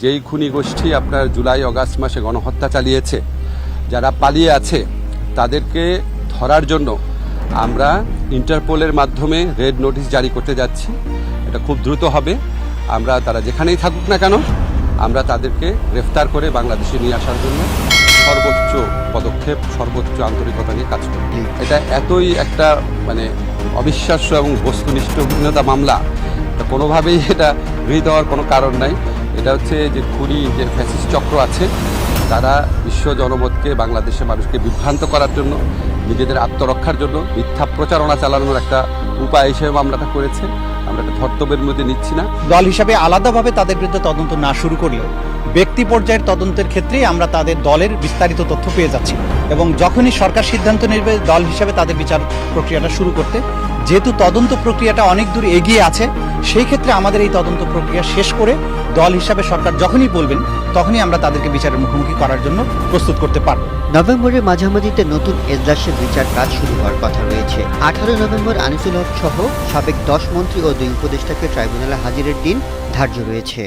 যেই খুনি গোষ্ঠী আপনার জুলাই অগাস্ট মাসে গণহত্যা চালিয়েছে যারা পালিয়ে আছে তাদেরকে ধরার জন্য আমরা ইন্টারপোলের মাধ্যমে রেড নোটিশ জারি করতে যাচ্ছি। এটা খুব দ্রুত হবে। আমরা তারা যেখানেই থাকুক না কেন আমরা তাদেরকে গ্রেফতার করে বাংলাদেশে নিয়ে আসার জন্য সর্বোচ্চ পদক্ষেপ সর্বোচ্চ আন্তরিকতা নিয়ে কাজ করি এটা এতই একটা মানে অবিশ্বাস্য এবং বস্তুনিষ্ঠ ভিন্নতা মামলা কোনোভাবেই এটা হওয়ার কোনো কারণ নাই। এটা হচ্ছে যে খুনি যে ফ্যাসিস্ট চক্র আছে, তারা বিশ্ব জনমতকে, বাংলাদেশের মানুষকে বিভ্রান্ত করার জন্য, নিজেদের আত্মরক্ষার জন্য মিথ্যা প্রচারণা চালানোর একটা উপায় হিসেবে মামলাটা করেছে। আমরা এটা ধর্তব্যের মধ্যে নিচ্ছি না। দল হিসাবে আলাদাভাবে তাদের বিরুদ্ধে তদন্ত না শুরু করলেও, ব্যক্তি পর্যায়ের তদন্তের ক্ষেত্রেই আমরা তাদের দলের বিস্তারিত তথ্য পেয়ে যাচ্ছি এবং যখনই সরকার সিদ্ধান্ত নেবে দল হিসাবে তাদের বিচার প্রক্রিয়াটা শুরু করতে যেহেতু তদন্ত প্রক্রিয়াটা অনেক দূর এগিয়ে আছে, সেই ক্ষেত্রে আমাদের এই তদন্ত প্রক্রিয়া শেষ করে দল হিসাবে সরকার যখনই বলবেন, তখনই আমরা তাদেরকে বিচারের মুখোমুখি করার জন্য প্রস্তুত করতে পারব। নভেম্বরের মাঝামাঝিতে নতুন এজলাসের বিচার কাজ শুরু হওয়ার কথা রয়েছে। আঠারো নভেম্বর আনিসুল হক সহ সাবেক দশ মন্ত্রী ও দুই উপদেষ্টাকে ট্রাইব্যুনালে হাজিরের দিন ধার্য রয়েছে।